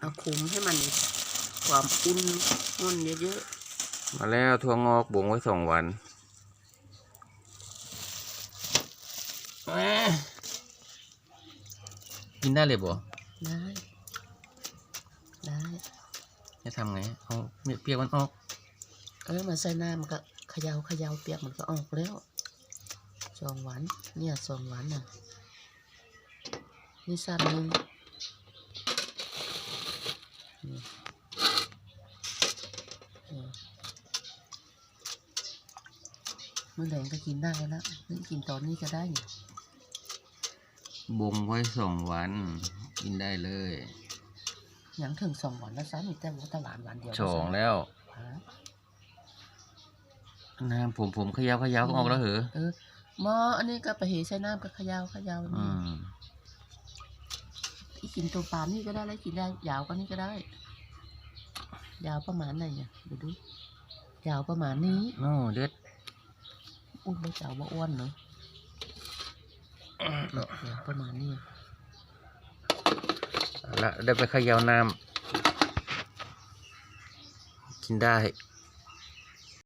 เอาคุมให้มันความอุ่นอุ่นเยอะมาแล้วถั่วงอกบ่งไว้สองวันแหม่กินได้เลยบ่ๆได้ ได้ จะทำไง เอาเปียกมันออก เออมาใส่น้ำมันก็เขยาเขยาเปียกมันก็ออกแล้วสองวัน เนี่ยสองวันน่ะ นี่สั้นหนึ่ง มื่อแรงก็กินได้แล้วนี่กินตอนนี้ก็ได้อยู่บ่งไว้สองวัน กินได้เลยยังถึงสองวันแล้วซ้ำอีกแต่ว่าตลาดวันเดียวสองแล้วฮะน้ำผมผมเขยาวขยาวก็ออกแล้วเหรอเออหมออันนี้ก็ไปเหใส่น้ำก็เขยาวขยาวอืนี่มอีกินตัวปลานี่ก็ได้แล้วกินได้ยาวกว่านี้ก็ได้ ยาวประมาณไหนเนี่ยดูดูยาวประมาณนี้โอ้เด็ด อุ้ยไม่เจ้าว่าอ้วนเนอะยาวประมาณนี้เอาละได้ไปเขยาวน้ำกินได้